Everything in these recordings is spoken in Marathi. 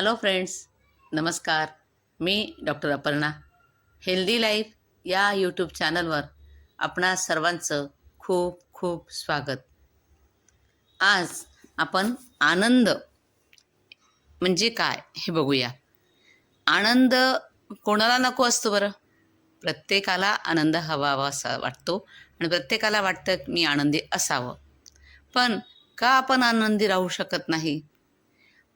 हॅलो फ्रेंड्स नमस्कार. मी डॉक्टर अपर्णा. हेल्दी लाईफ या यूट्यूब चॅनलवर आपणा सर्वांचं खूप खूप स्वागत. आज आपण आनंद म्हणजे काय हे बघूया. आनंद कोणाला नको असतो बरं? प्रत्येकाला आनंद हवा हवा असा वाटतो आणि प्रत्येकाला वाटतं मी आनंदी असावं. पण का आपण आनंदी राहू शकत नाही?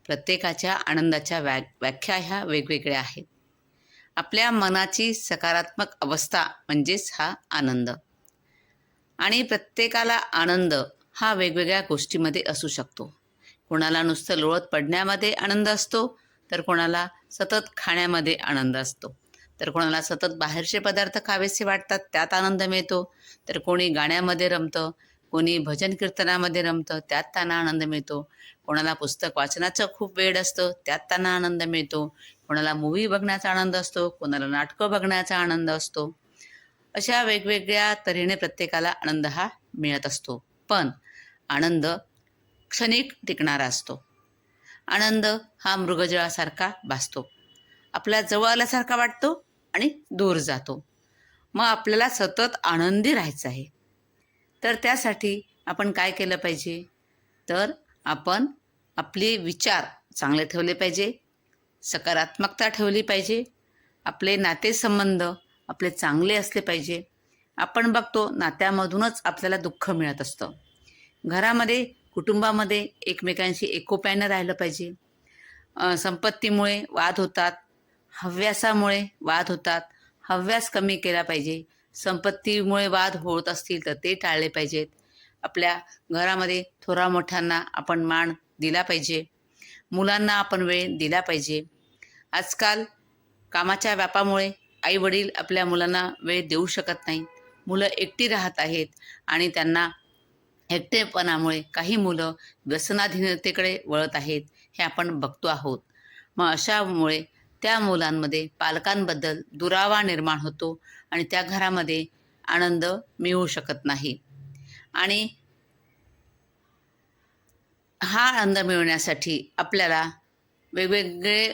प्रत्येकाच्या आनंदाच्या व्या व्याख्या ह्या वेगवेगळ्या आहेत. आपल्या मनाची सकारात्मक अवस्था म्हणजेच हा आनंद. आणि प्रत्येकाला आनंद हा वेगवेगळ्या गोष्टीमध्ये असू शकतो. कोणाला नुसतं लोळत पडण्यामध्ये आनंद असतो तर कोणाला सतत खाण्यामध्ये आनंद असतो. तर कोणाला सतत बाहेरचे पदार्थ खावेसे वाटतात त्यात आनंद मिळतो. तर कोणी गाण्यामध्ये रमतं कोणी भजन कीर्तनामध्ये रमतं त्यात त्यांना आनंद मिळतो. कोणाला पुस्तक वाचनाचं खूप वेळ असतं त्यात त्यांना आनंद मिळतो. कोणाला मूवी बघण्याचा आनंद असतो कोणाला नाटकं बघण्याचा आनंद असतो. अशा वेगवेगळ्या तऱ्हेने प्रत्येकाला आनंद हा मिळत असतो. पण आनंद क्षणिक टिकणारा असतो. आनंद हा मृगजळासारखा भासतो. आपल्या जवळ आल्यासारखा वाटतो आणि दूर जातो. मग आपल्याला सतत आनंदी राहायचं आहे. तर त्यासाठी आपण काय केलं पाहिजे? तर आपण आपले विचार चांगले ठेवले पाहिजे सकारात्मकता ठेवली पाहिजे आपले नातेसंबंध आपले चांगले असले पाहिजे. आपण बघतो नात्यामधूनच आपल्याला दुःख मिळत असतं. घरामध्ये कुटुंबामध्ये एकमेकांशी एकोप्यानं राहिलं पाहिजे. संपत्तीमुळे वाद होतात हव्यासामुळे वाद होतात हव्यास कमी केला पाहिजे. संपत्तीमुळे वाद होत असतील तर ते टाळले पाहिजेत. आपल्या घरामध्ये थोरा मोठ्यांना आपण मान दिला पाहिजे. मुलांना आपण वेळ दिला पाहिजे. आजकाल कामाच्या व्यापामुळे आई वडील आपल्या मुलांना वेळ देऊ शकत नाही मुलं एकटी राहत आहेत आणि त्यांना एकटेपणामुळे काही मुलं व्यसनाधीनतेकडे वळत आहेत हे आपण बघतो आहोत. मग अशामुळे त्या मुलांमध्ये पालकांबद्दल दुरावा निर्माण होतो आणि त्या घरामध्ये आनंद मिळू शकत नाही. आणि हा आनंद मिळवण्यासाठी आपल्याला वेगवेगळे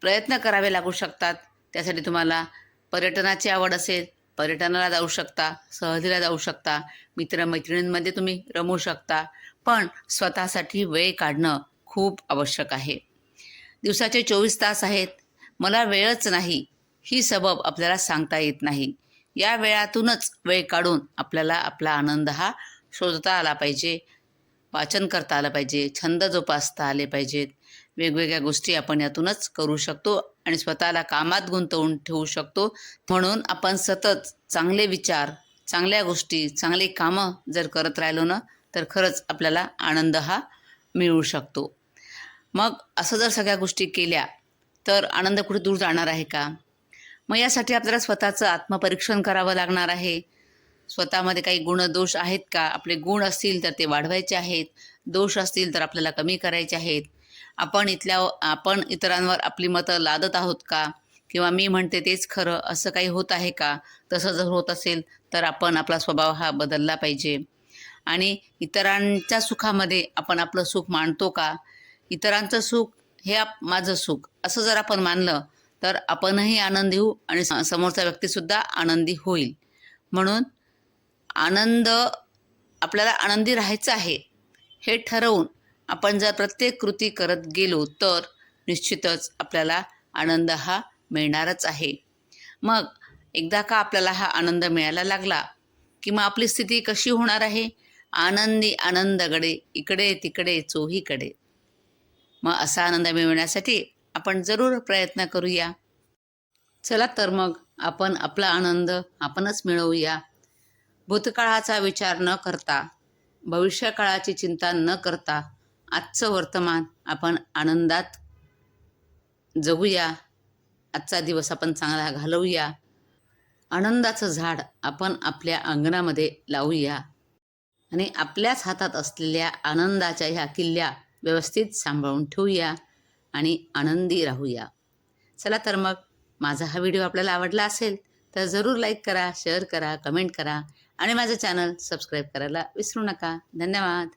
प्रयत्न करावे लागू शकतात. त्यासाठी तुम्हाला पर्यटनाची आवड असेल पर्यटनाला जाऊ शकता सहलीला जाऊ शकता मित्रमैत्रिणींमध्ये तुम्ही रमू शकता. पण स्वतःसाठी वेळ काढणं खूप आवश्यक आहे. दिवसाचे चोवीस तास आहेत. मला वेळच नाही. ही सबब आपल्याला सांगता येत नाही. या वेळातूनच वेळ काढून आपल्याला आपला आनंद हा शोधता आला पाहिजे. वाचन करता आलं पाहिजे. छंद जोपासता आले पाहिजेत. वेगवेगळ्या गोष्टी आपण यातूनच करू शकतो आणि स्वतःला कामात गुंतवून ठेवू शकतो. म्हणून आपण सतत चांगले विचार चांगल्या गोष्टी चांगली कामं जर करत राहिलो ना तर खरंच आपल्याला आनंद हा मिळू शकतो. मग असं जर सगळ्या गोष्टी केल्या तर आनंद कुठे दूर जाणार आहे का? मग यासाठी आपल्याला स्वतःचं आत्मपरीक्षण करावं लागणार आहे. स्वतःमध्ये काही गुणदोष आहेत का? आपले गुण असतील तर ते वाढवायचे आहेत. दोष असतील तर आपल्याला कमी करायचे आहेत. आपण इथल्या आपण इतरांवर आपली मतं लादत आहोत का? किंवा मी म्हणते तेच खरं असं काही होत आहे का? तसं जर होत असेल तर आपण आपला स्वभाव हा बदलला पाहिजे. आणि इतरांच्या सुखामध्ये आपण आपलं सुख मानतो का? इतरांचं सुख हे आप माझं सुख. असं जर आपण मानलं तर आपणही आनंदी होऊ आणि स- समोरचा व्यक्तीसुद्धा आनंदी होईल. म्हणून आनंद आपल्याला आनंदी राहायचं आहे हे ठरवून आपण जर प्रत्येक कृती करत गेलो तर निश्चितच आपल्याला आनंद हा मिळणारच आहे. मग एकदा का आपल्याला हा आनंद मिळायला लागला की मग आपली स्थिती कशी होणार आहे? आनंदी आनंदगडे इकडे तिकडे चोहीकडे. मग असा आनंद मिळवण्यासाठी आपण जरूर प्रयत्न करूया. चला तर मग आपण आपला आनंद आपणच मिळवूया. भूतकाळाचा विचार न करता भविष्यकाळाची चिंता न करता आजचं वर्तमान आपण आनंदात जगूया. आजचा दिवस आपण चांगला घालवूया. आनंदाचं झाड आपण आपल्या अंगणामध्ये लावूया. आणि आपल्याच हातात असलेल्या आनंदाच्या ह्या किल्ल्या व्यवस्थित सांभाळून ठेवूया आणि आनंदी राहूया. चला तर मग माझा हा व्हिडिओ आपल्याला आवडला असेल तर जरूर लाईक करा शेअर करा कमेंट करा आणि माझं चॅनल सबस्क्राईब करायला विसरू नका. धन्यवाद.